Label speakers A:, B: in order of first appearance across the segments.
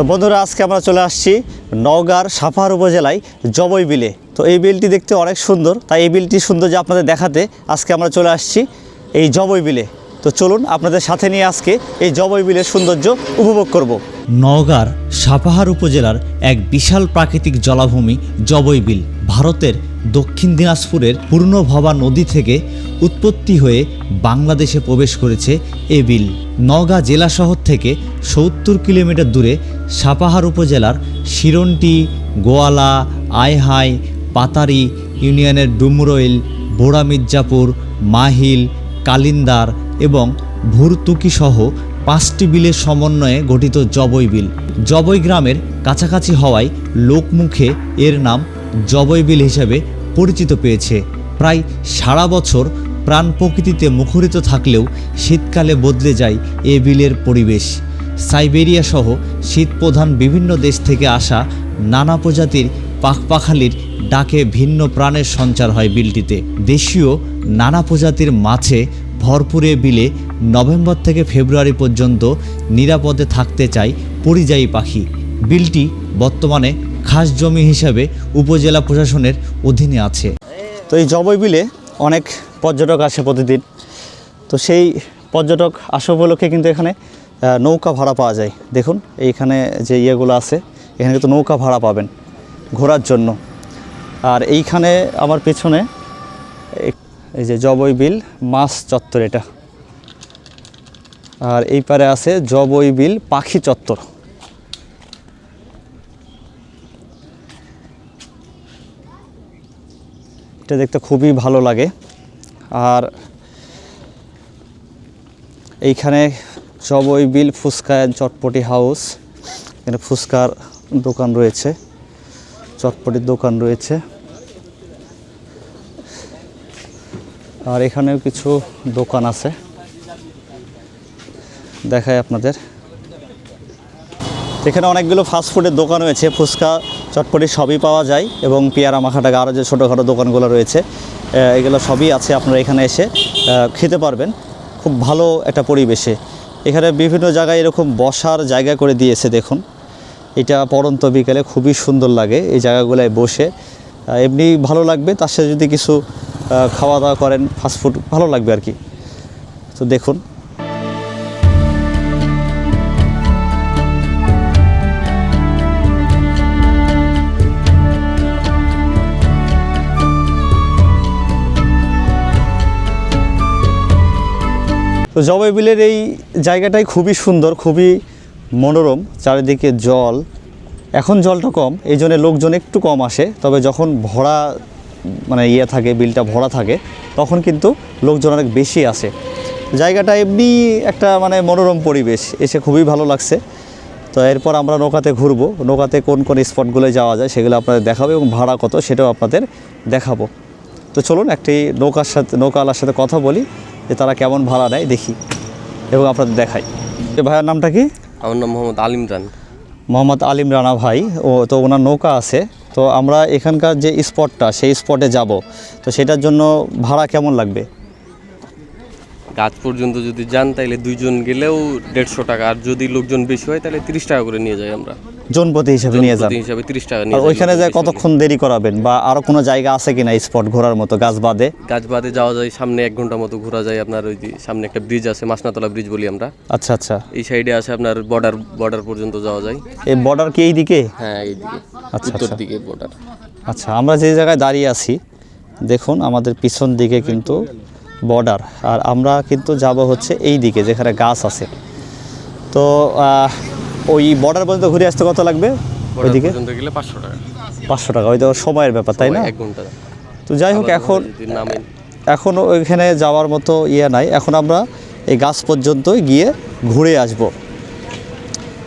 A: তো বন্ধুরা, আজকে আমরা চলে আসছি নওগাঁর সাফার উপজেলায় জবই বিলে। তো এই বিলটি দেখতে অনেক সুন্দর। তাই এই বিলটি সৌন্দর্য আপনাদের দেখাতে আজকে আমরা চলে আসছি এই জবই বিলে। তো চলুন আপনাদের সাথে নিয়ে আজকে এই জবই বিলের সৌন্দর্য উপভোগ করব। নওগাঁর সাপাহার উপজেলার এক বিশাল প্রাকৃতিক জলাভূমি জবই বিল। ভারতের দক্ষিণ দিনাজপুরের পূর্ণভবা নদী থেকে উৎপত্তি হয়ে বাংলাদেশে প্রবেশ করেছে এ বিল। নওগাঁ জেলা শহর থেকে সত্তর কিলোমিটার দূরে সাপাহার উপজেলার শিরন্টি, গোয়ালা আইহাই পাতারি ইউনিয়নের ডুমরইল, বোড়া মির্জাপুর, মাহিল, কালিন্দার এবং ভুরতুকি সহ পাঁচটি বিলের সমন্বয়ে গঠিত জবই বিল। জবই গ্রামের কাছাকাছি হওয়ায় লোকমুখে এর নাম জবই বিল হিসাবে পরিচিত পেয়েছে। প্রায় সারা বছর প্রাণ প্রকৃতিতে মুখরিত থাকলেও শীতকালে বদলে যায় এ বিলের পরিবেশ। সাইবেরিয়া সহ শীতপ্রধান বিভিন্ন দেশ থেকে আসা নানা প্রজাতির পাখপাখালির ডাকে ভিন্ন প্রাণের সঞ্চার হয় বিলটিতে। দেশীয় নানা প্রজাতির মাছে ভরপুরে বিলে নভেম্বর থেকে ফেব্রুয়ারি পর্যন্ত নিরাপদে থাকতে চায় পরিযায়ী পাখি। বিলটি বর্তমানে খাস জমি হিসাবে উপজেলা প্রশাসনের অধীনে আছে। তো এই জবই বিলে অনেক পর্যটক আসে প্রতিদিন। তো সেই পর্যটক আসা উপলক্ষে কিন্তু এখানে নৌকা ভাড়া পাওয়া যায়। দেখুন, এইখানে যে ইয়েগুলো আছে, এখানে কিন্তু নৌকা ভাড়া পাবেন ঘোরার জন্য। আর এইখানে আমার পেছনে এই যে জবই বিল, মাছ চত্বর এটা। আর এই পারে আছে জবই বিল পাখি চত্বর। এটা দেখতে খুবই ভালো লাগে। আর এইখানে সব ওই বিল ফুচকা চটপটি হাউস এখানে ফুচকার দোকান রয়েছে। চটপটির দোকান রয়েছে। আর এখানেও কিছু দোকান আছে। দেখায় আপনাদের। এখানে অনেকগুলো ফাস্টফুডের দোকান রয়েছে। ফুচকা চটপটি সবই পাওয়া যায় এবং পেয়ারা মাখাটাকে আরও যে ছোটোখাটো দোকানগুলো রয়েছে এগুলো সবই আছে, আপনারা এখানে এসে খেতে পারবেন। খুব ভালো একটা পরিবেশে। এখানে বিভিন্ন জায়গায় এরকম বসার জায়গা করে দিয়েছে, দেখুন। এটা পরন্ত বিকেলে খুবই সুন্দর লাগে এই জায়গাগুলোয় বসে। এমনি ভালো লাগবে, তার সাথে যদি কিছু খাওয়া দাওয়া করেন ফাস্টফুড ভালো লাগবে আর কি। তো দেখুন তো জবাই বিলের এই জায়গাটাই খুবই সুন্দর, খুবই মনোরম, চারিদিকে জল। এখন জলটা কম, এই জন্য লোকজন একটু কম আসে, তবে যখন ভরা মানে ইয়ে থাকে, বিলটা ভরা থাকে, তখন কিন্তু লোকজন অনেক বেশি আসে। জায়গাটা এমনি একটা মানে মনোরম পরিবেশ, এসে খুবই ভালো লাগছে। তো এরপর আমরা নৌকাতে ঘুরবো, নৌকাতে কোন কোন স্পটগুলো যাওয়া যায় সেগুলো আপনাদের দেখাবো এবং ভাড়া কত সেটাও আপনাদের দেখাবো। তো চলুন একটি নৌকার সাথে, নৌকাওয়ালার সাথে কথা বলি যে তারা কেমন ভাড়া নেয় দেখি এবং আপনাদের দেখাই। এ ভাইয়ের নামটা কি?
B: আমার নাম মোহাম্মদ আলিম রান
A: মোহাম্মদ আলিম রানা ভাই। ও তো ওনার নৌকা আছে। তো আমরা এখানকার যে স্পটটা সেই স্পটে যাব। তো সেটার জন্য ভাড়া কেমন লাগবে?
B: গাছ পর্যন্ত যদি যান তাহলে দুইজন গেলেও দেড়শো টাকা। আর যদি লোকজন বেশি হয় তাহলে তিরিশ টাকা করে নিয়ে যাই আমরা।
A: জনপতি হিসাবে নিয়ে যান।
B: হিসাবে তিরিশ টাকা নিয়ে
A: ওইখানে যায় কতক্ষণ দেরি করাবেন বা আরও কোনো জায়গা আছে কিনা স্পট ঘোরার মতো গাছ বাদে?
B: গাছ বাদে যাওয়া যায় সামনে এক ঘণ্টা মতো ঘোরা যায় আপনার ওই যে সামনে একটা ব্রিজ আছে মাসনাতলা ব্রিজ বলি আমরা।
A: আচ্ছা আচ্ছা।
B: এই সাইডে আছে আপনার বর্ডার বর্ডার পর্যন্ত যাওয়া যায়।
A: এই বর্ডার কি এই দিকে
B: হ্যাঁ এইদিকে।
A: আচ্ছা,
B: উত্তর
A: আচ্ছা।
B: দিকে বর্ডার
A: আচ্ছা আমরা যে জায়গায় দাঁড়িয়ে আছি দেখুন আমাদের পিছন দিকে কিন্তু বর্ডার আর আমরা কিন্তু যাব হচ্ছে এই দিকে যেখানে গাছ আছে। তো ওই বর্ডার পর্যন্ত ঘুরে আসতে কত লাগবে? ওইদিকে?
B: গেলে পাঁচশো টাকা।
A: পাঁচশো টাকা ওই তো সময়ের ব্যাপার তাই না?
B: এক ঘণ্টা।
A: তো যাই হোক এখন এখন ওইখানে যাওয়ার মতো ইয়ে নাই। এখন আমরা এই গাছ পর্যন্তই গিয়ে ঘুরে আসব।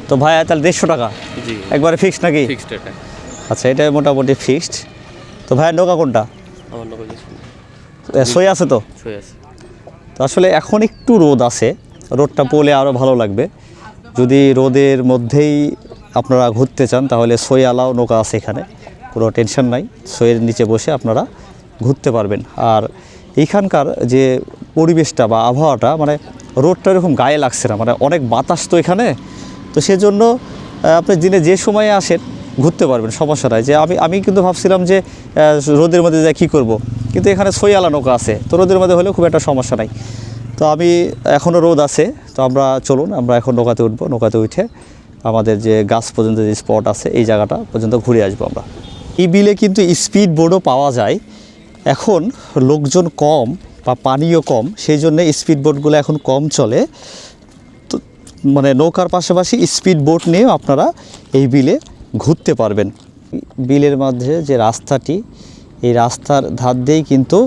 A: তো ভাই তাহলে দেড়শো টাকা? একবারে ফিক্সড নাকি? আচ্ছা এটা মোটামুটি ফিক্সড তো ভাইয়ের নৌকা কোনটা?
B: আমার
A: এ, সই আছে তো?
B: আছে।
A: তো আসলে এখন একটু রোদ আছে। রোদটা পড়লে আরও ভালো লাগবে। যদি রোদের মধ্যেই আপনারা ঘুরতে চান তাহলে সই আলাও নৌকা আছে এখানে। কোনো টেনশন নাই। সইয়ের নিচে বসে আপনারা ঘুরতে পারবেন। আর এইখানকার যে পরিবেশটা বা আবহাওয়াটা মানে রোদটা এরকম গায়ে লাগছে না। মানে অনেক বাতাস তো এখানে। তো সেজন্য আপনি দিনে যে সময়ে আসেন ঘুরতে পারবেন সমস্যা নাই যে আমি আমি কিন্তু ভাবছিলাম যে রোদের মধ্যে যাই কী করব? কিন্তু এখানে সইয়ালা নৌকা আছে। তো রোদের মধ্যে হলেও খুব একটা সমস্যা নাই। তো আমি এখনও রোদ আছে। তো আমরা চলুন, আমরা এখন নৌকাতে উঠবো। নৌকাতে উঠে আমাদের যে গাছ পর্যন্ত যে স্পট আছে, এই জায়গাটা পর্যন্ত ঘুরে আসব আমরা। এই বিলে কিন্তু স্পিড বোর্ডও পাওয়া যায়। এখন লোকজন কম বা পানিও কম, সেই জন্য স্পিড বোটগুলো এখন কম চলে। তো মানে নৌকার পাশাপাশি স্পিড বোট নিয়েও আপনারা এই বিলে ঘুরতে পারবেন। বিলের মধ্যে যে রাস্তাটি, এই রাস্তার ধার দিয়েই কিন্তু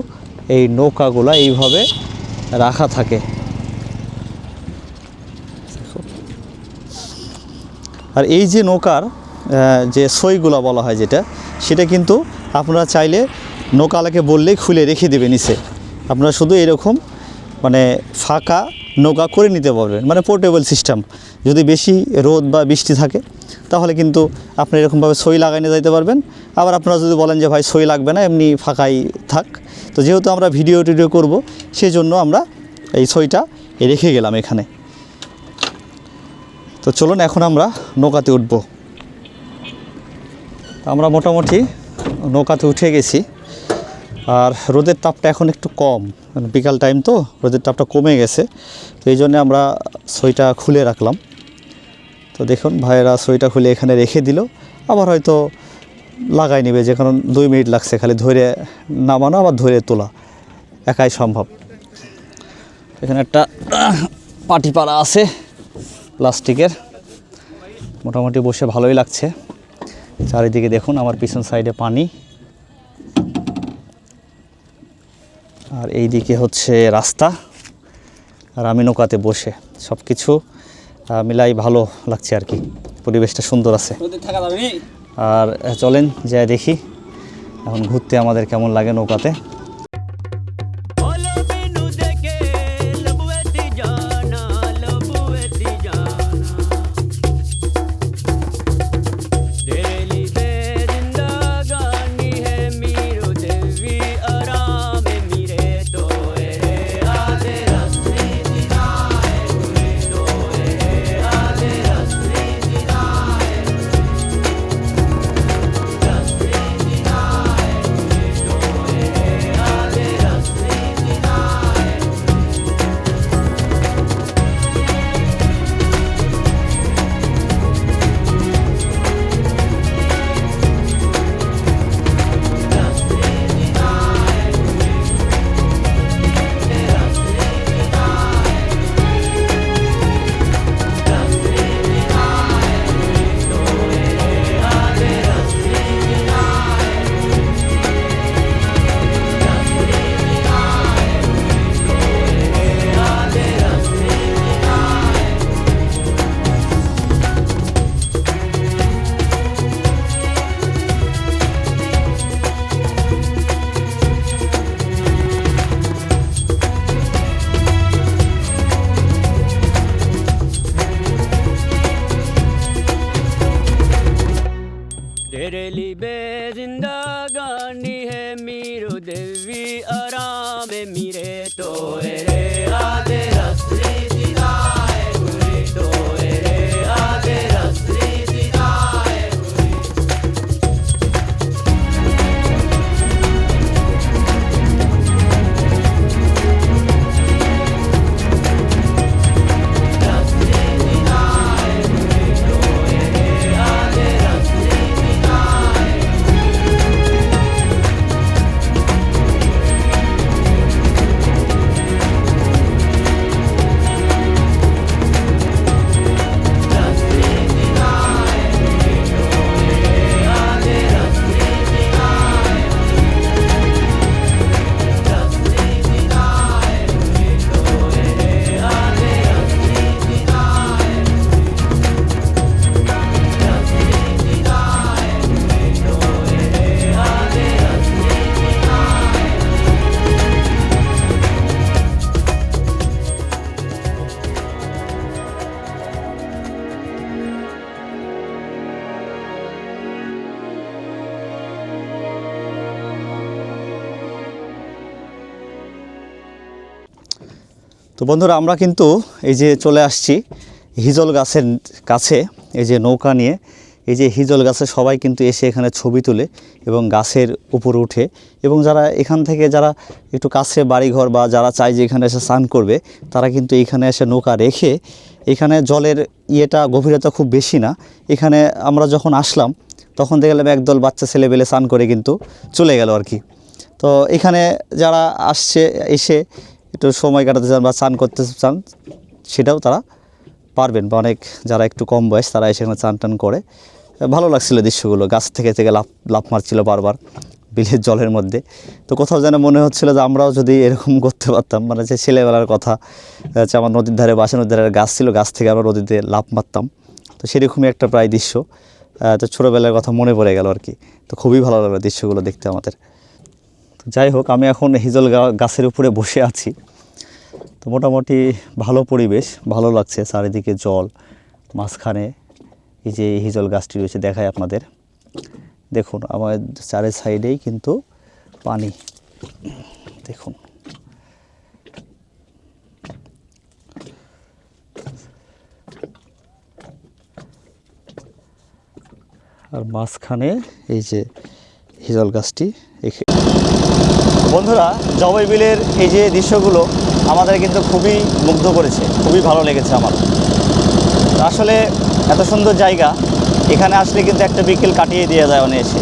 A: এই নৌকাগুলো এইভাবে রাখা থাকে। আর এই যে নৌকার যে সইগুলা বলা হয় যেটা, সেটা কিন্তু আপনারা চাইলে নৌকালাকে বললেই খুলে রেখে দেবে নিচে। আপনারা শুধু এরকম মানে ফাঁকা নৌকা করে নিতে পারবেন। মানে পোর্টেবল সিস্টেম যদি বেশি রোদ বা বৃষ্টি থাকে, তাহলে কিন্তু আপনি এরকমভাবে সই লাগাই নিয়ে যাইতে পারবেন। আবার আপনারা যদি বলেন যে, ভাই, সই লাগবে না, এমনি ফাঁকাই থাক। তো যেহেতু আমরা ভিডিও টিডিও করব সেই জন্য আমরা এই সইটা রেখে গেলাম এখানে। তো চলুন এখন আমরা নৌকাতে উঠব। আমরা মোটামুটি নৌকাতে উঠে গেছি। আর রোদের তাপটা এখন একটু কম। মানে বিকাল টাইম তো, রোদের তাপটা কমে গেছে। তো এই জন্যে আমরা সইটা খুলে রাখলাম। তো দেখুন, ভাইয়েরা সইটা খুলে এখানে রেখে দিল। আবার হয়তো লাগাই নেবে, যে কারণ দুই মিনিট লাগছে খালি ধরে নামানো আবার ধরে তোলা। একাই সম্ভব। এখানে একটা পাটি পাড়া আছে প্লাস্টিকের। মোটামুটি বসে ভালোই লাগছে। চারিদিকে দেখুন, আমার পিছন সাইডে পানি। আর এই দিকে হচ্ছে রাস্তা আর আমি নৌকাতে বসে সব কিছু মিলাই ভালো লাগছে আর কি। পরিবেশটা সুন্দর আছে। আর চলেন যাই দেখি এখন ঘুরতে আমাদের কেমন লাগে নৌকাতে।
C: Bereli
A: be বন্ধুরা, আমরা কিন্তু এই যে চলে আসছি হিজল গাছের কাছে, এই যে নৌকা নিয়ে। এই যে হিজল গাছে সবাই কিন্তু এসে এখানে ছবি তোলে এবং গাছের উপরে উঠে এবং যারা এখান থেকে যারা একটু কাছে বাড়িঘর বা যারা চায় যে এখানে এসে স্নান করবে, তারা কিন্তু এখানে এসে নৌকা রেখে এখানে জলের ইয়েটা, গভীরতা খুব বেশি না। এখানে আমরা যখন আসলাম, তখন দেখলাম একদল বাচ্চা ছেলেবেলে স্নান করে কিন্তু চলে গেল আর কি। তো এখানে যারা আসছে, এসে একটু সময় কাটাতে চান বা চান করতে চান, সেটাও তারা পারবেন বা অনেক যারা একটু কম বয়স, তারা এসে এখানে চান টান করে। ভালো লাগছিল দৃশ্যগুলো, গাছ থেকে থেকে লাফ লাফ মারছিল বারবার বিলের জলের মধ্যে। তো কোথাও যেন মনে হচ্ছিল যে আমরাও যদি এরকম করতে পারতাম মানে যে ছেলেবেলার কথা হচ্ছে আমার নদীর ধারে বাসা নদীর ধারে গাছ ছিল, গাছ থেকে আমরা নদীতে লাফ মারতাম। তো সেরকমই একটা প্রায় দৃশ্য। তো ছোটোবেলার কথা মনে পড়ে গেল আর কি। তো খুবই ভালো লাগল দৃশ্যগুলো দেখতে আমাদের। যাই হোক, আমি এখন হিজল গাছের উপরে বসে আছি। তো মোটামুটি ভালো পরিবেশ, ভালো লাগছে চারিদিকে জল। মাঝখানে এই যে হিজল গাছটি রয়েছে দেখায় আপনাদের। দেখুন আমার চারের সাইডেই কিন্তু পানি। দেখুন। আর মাঝখানে এই যে হিজল গাছটি বন্ধুরা, জবাই বিলের এই যে দৃশ্যগুলো আমাদের কিন্তু খুবই মুগ্ধ করেছে, খুবই ভালো লেগেছে আমার। আসলে এত সুন্দর জায়গা, এখানে আসলে কিন্তু একটা বিকেল কাটিয়ে দিয়ে যায় অনেক এসে।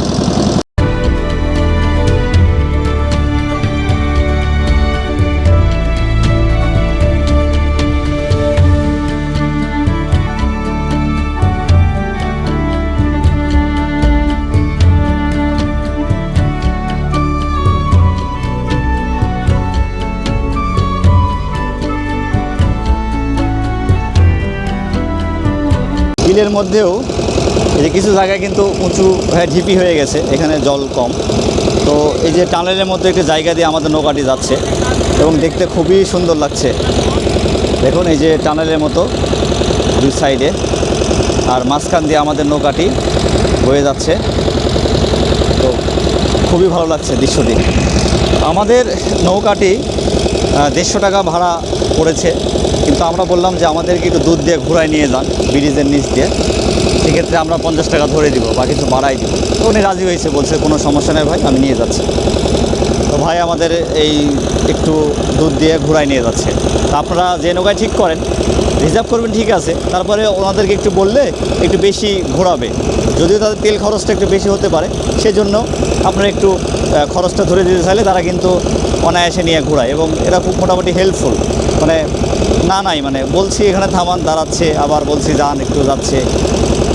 A: বিলের মধ্যেও এই যে কিছু জায়গায় কিন্তু উঁচু, হয়ে, ঢিপি হয়ে গেছে, এখানে জল কম। তো এই যে টানেলের মধ্যে একটি জায়গা দিয়ে আমাদের নৌকাটি যাচ্ছে এবং দেখতে খুবই সুন্দর লাগছে। দেখুন এই যে টানেলের মতো দুই সাইডে, আর মাঝখান দিয়ে আমাদের নৌকাটি বয়ে যাচ্ছে। তো খুবই ভালো লাগছে দৃশ্যটি। আমাদের নৌকাটি দেড়শো টাকা ভাড়া পড়েছে। কিন্তু আমরা বললাম যে আমাদেরকে একটু দুধ দিয়ে ঘুরায় নিয়ে যান ব্রিজের নিচ দিয়ে। সেক্ষেত্রে আমরা পঞ্চাশ টাকা ধরে দিব, বা কিছু বাড়াই দিব। তো উনি রাজি হয়েছে, বলছে কোনো সমস্যা নেই ভাই, আমি নিয়ে যাচ্ছি। তো ভাই আমাদের এই একটু দুধ দিয়ে ঘুরায় নিয়ে যাচ্ছে। তা আপনারা যে নৌকায় ঠিক করেন, রিজার্ভ করবেন ঠিক আছে, তারপরে ওনাদেরকে একটু বললে একটু বেশি ঘোরাবে। যদিও তাদের তেল খরচটা একটু বেশি হতে পারে, সেজন্য আপনারা একটু খরচটা ধরে দিতে চাইলে তারা কিন্তু অনায়াসে নিয়ে ঘোরায়, এবং এরা খুব মোটামুটি হেল্পফুল মানে না, নাই মানে বলছি এখানে থামান, দাঁড়াচ্ছে, আবার বলছি যান, একটু যাচ্ছে,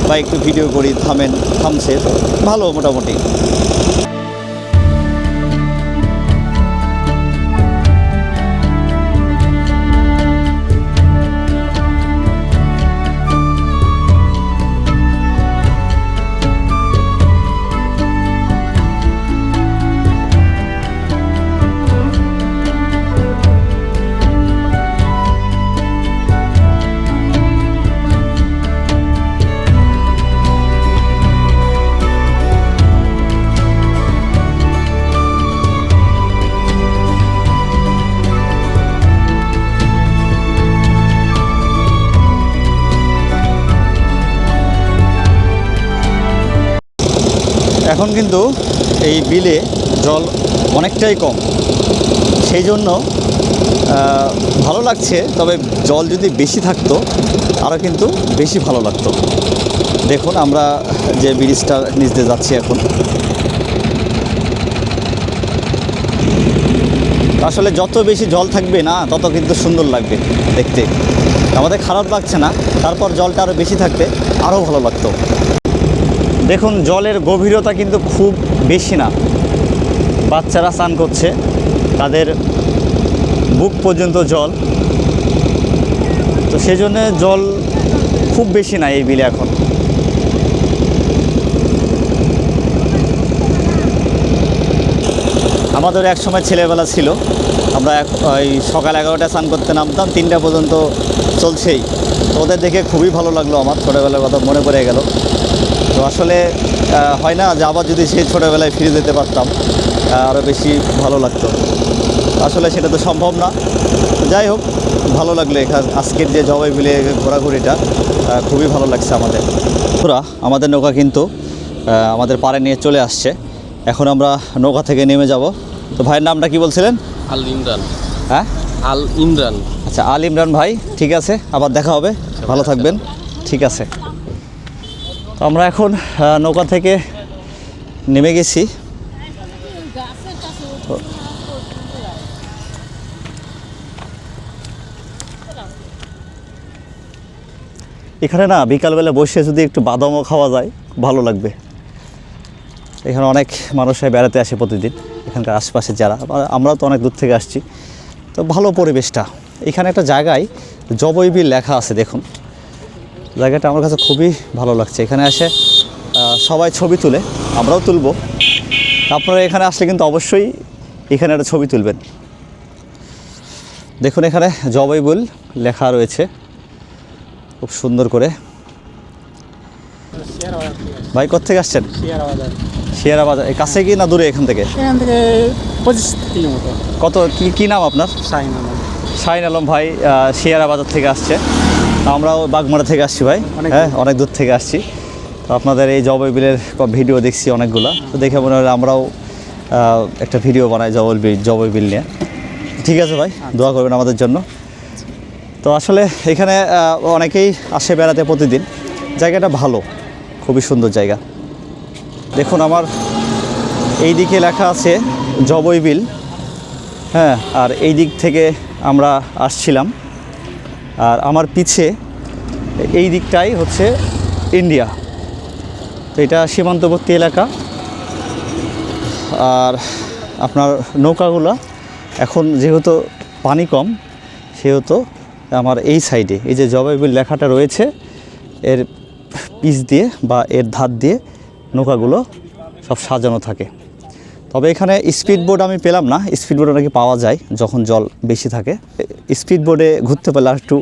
A: বা একটু ভিডিও করি, থামেন, থামছে ভালো, মোটামুটি। এখন কিন্তু এই বিলে জল অনেকটাই কম। সেই জন্য ভালো লাগছে, তবে জল যদি বেশি থাকতো আরও কিন্তু বেশি ভালো লাগতো। দেখুন আমরা যে ব্রিজটার নিচ দিয়ে যাচ্ছি এখন। আসলে যত বেশি জল থাকবে না, তত কিন্তু সুন্দর লাগবে দেখতে। আমাদের খারাপ লাগছে না, তারপর জলটা আরও বেশি থাকতে আরও ভালো লাগতো। দেখুন, জলের গভীরতা কিন্তু খুব বেশি না। বাচ্চারা স্নান করছে, তাদের বুক পর্যন্ত জল। তো সেই জন্যে জল খুব বেশি না এই বিলে এখন। আমাদের এক সময় ছেলেবেলা ছিল, আমরা ওই সকাল এগারোটা স্নান করতে নামতাম, তিনটা পর্যন্ত চলছেই। তো ওদের দেখে খুবই ভালো লাগল আমার, ছোটোবেলার কথা মনে পড়ে গেল। তো আসলে হয় না যে আবার যদি সেই ছোটোবেলায় ফিরে যেতে পারতাম আরও বেশি ভালো লাগতো। আসলে সেটা তো সম্ভব না। যাই হোক ভালো লাগল এখান আজকের যে জবাই মিলে ঘোরাঘুরিটা খুবই ভালো লাগছে আমাদের। পুরা আমাদের নৌকা কিন্তু আমাদের পাড়ে নিয়ে চলে আসছে। এখন আমরা নৌকা থেকে নেমে যাব। তো ভাইয়ের নামটা কি বলছিলেন?
B: আল ইমরান।
A: হ্যাঁ?
B: আল ইমরান।
A: আচ্ছা আল ইমরান ভাই ঠিক আছে আবার দেখা হবে। ভালো থাকবেন। ঠিক আছে। আমরা এখন নৌকা থেকে নেমে গেছি। এখানে না, বিকালবেলা বসে যদি একটু বাদামও খাওয়া যায়, ভালো লাগবে। এখানে অনেক মানুষরা বেড়াতে আসে প্রতিদিন, এখানকার আশেপাশে যারা। আমরাও তো অনেক দূর থেকে আসছি। তো ভালো পরিবেশটা। এখানে একটা জায়গায় জবৈবিল লেখা আছে, দেখুন। জায়গাটা আমার কাছে খুবই ভালো লাগছে। এখানে এসে সবাই ছবি তুলে আমরাও তুলব। আপনারা এখানে আসলে কিন্তু অবশ্যই এখানে একটা ছবি তুলবেন। দেখুন এখানে জবৈবুল লেখা রয়েছে খুব সুন্দর করে। ভাই কোথেকে আসছেন? শিয়ারা বাজার। এই কাছে কি না দূরে এখান থেকে?
D: এখান থেকে পঁচিশ কিলো মতো
A: কত কি কি নাম আপনার?
D: সাইন আমার
A: শাহিন আলম ভাই শিয়ারা বাজার থেকে আসছে। আমরাও বাগমারা থেকে আসছি ভাই। হ্যাঁ অনেক দূর থেকে আসছি। তো আপনাদের এই জবই বিলের ভিডিও দেখছি অনেকগুলো। তো দেখে মনে হলো আমরাও একটা ভিডিও বানাই জবল বিল জবই বিল নিয়ে। ঠিক আছে ভাই দোয়া করবেন আমাদের জন্য। তো আসলে এখানে অনেকেই আসে বেড়াতে প্রতিদিন। জায়গাটা ভালো খুবই সুন্দর জায়গা। দেখুন আমার এই দিকে লেখা আছে জবই বিল। হ্যাঁ আর এই দিক থেকে আমরা আসছিলাম। আর আমার পিছে এই দিকটাই হচ্ছে ইন্ডিয়া। তো এটা সীমান্তবর্তী এলাকা। আর আপনার নৌকাগুলো এখন যেহেতু পানি কম, সেহেতু আমার এই সাইডে এই যে জবাইবিল লেখাটা রয়েছে, এর পিচ দিয়ে বা এর ধার দিয়ে নৌকাগুলো সব সাজানো থাকে। তবে এখানে স্পিড বোর্ড আমি পেলাম না। স্পিড বোর্ড নাকি পাওয়া যায় যখন জল বেশি থাকে। স্পিড বোর্ডে ঘুরতে পেলে একটু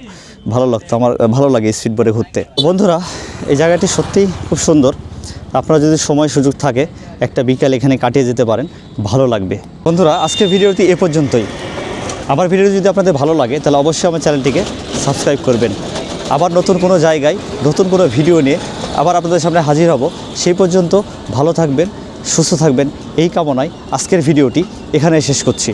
A: ভালো লাগতো। আমার, ভালো লাগে স্পিড বোর্ডে ঘুরতে। বন্ধুরা, এই জায়গাটি সত্যিই খুব সুন্দর। আপনারা যদি সময় সুযোগ থাকে, একটা বিকাল এখানে কাটিয়ে যেতে পারেন। ভালো লাগবে। বন্ধুরা, আজকের ভিডিওটি এ পর্যন্তই। আমার ভিডিও যদি আপনাদের ভালো লাগে, তাহলে অবশ্যই আমার চ্যানেলটিকে সাবস্ক্রাইব করবেন। আবার নতুন কোনো জায়গায়, নতুন কোনো ভিডিও নিয়ে আবার আপনাদের সামনে হাজির হব। সেই পর্যন্ত ভালো থাকবেন। সুস্থ থাকবেন এই কামনায় আজকের ভিডিওটি এখানে শেষ করছি।